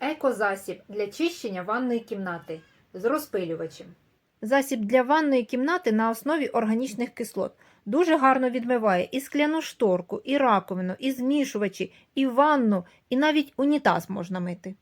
Екозасіб для чищення ванної кімнати з розпилювачем. Засіб для ванної кімнати на основі органічних кислот. Дуже гарно відмиває і скляну шторку, і раковину, і змішувачі, і ванну, і навіть унітаз можна мити.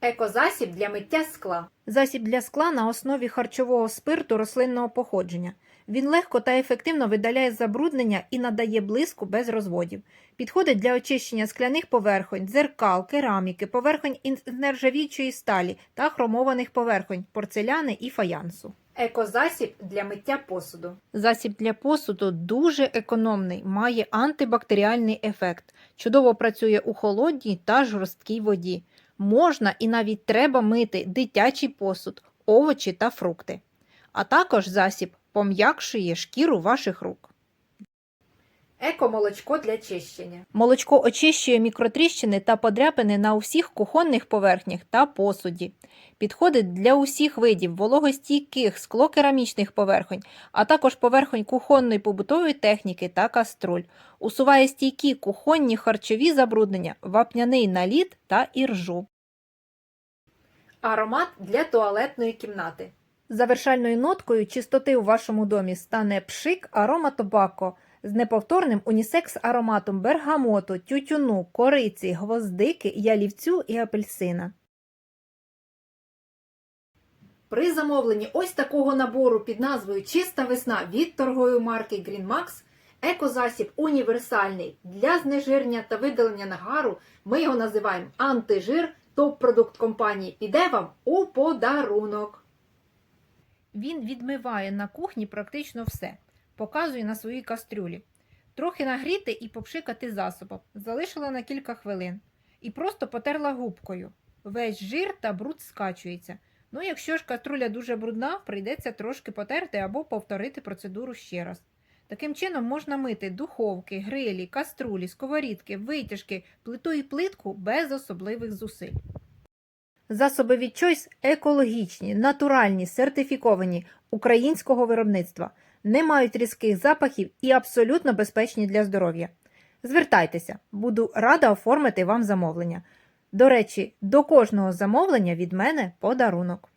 Екозасіб для миття скла. Засіб для скла на основі харчового спирту рослинного походження. Він легко та ефективно видаляє забруднення і надає блиску без розводів. Підходить для очищення скляних поверхонь, дзеркал, кераміки, поверхонь із нержавіючої сталі та хромованих поверхонь, порцеляни і фаянсу. Екозасіб для миття посуду. Засіб для посуду дуже економний, має антибактеріальний ефект. Чудово працює у холодній та жорсткій воді. Можна і навіть треба мити дитячий посуд, овочі та фрукти. А також засіб пом'якшує шкіру ваших рук. Екомолочко для чищення. Молочко очищує мікротріщини та подряпини на усіх кухонних поверхнях та посуді. Підходить для усіх видів вологостійких склокерамічних поверхонь, а також поверхонь кухонної побутової техніки та каструль. Усуває стійкі кухонні харчові забруднення, вапняний наліт та іржу. Аромат для туалетної кімнати. Завершальною ноткою чистоти у вашому домі стане пшик арома тобако з неповторним унісекс ароматом бергамоту, тютюну, кориці, гвоздики, ялівцю і апельсина. При замовленні ось такого набору під назвою Чиста весна від торгової марки GreenMax екозасіб універсальний для знежирення та видалення нагару. Ми його називаємо антижир. Топ-продукт компанії піде вам у подарунок. Він відмиває на кухні практично все. Показує на своїй кастрюлі. Трохи нагріти і попшикати засобом. Залишила на кілька хвилин. І просто потерла губкою. Весь жир та бруд скачується. Ну, якщо ж каструля дуже брудна, прийдеться трошки потерти або повторити процедуру ще раз. Таким чином можна мити духовки, грилі, каструлі, сковорідки, витяжки, плиту і плитку без особливих зусиль. Засоби від Choice екологічні, натуральні, сертифіковані українського виробництва, не мають різких запахів і абсолютно безпечні для здоров'я. Звертайтеся, буду рада оформити вам замовлення. До речі, до кожного замовлення від мене подарунок.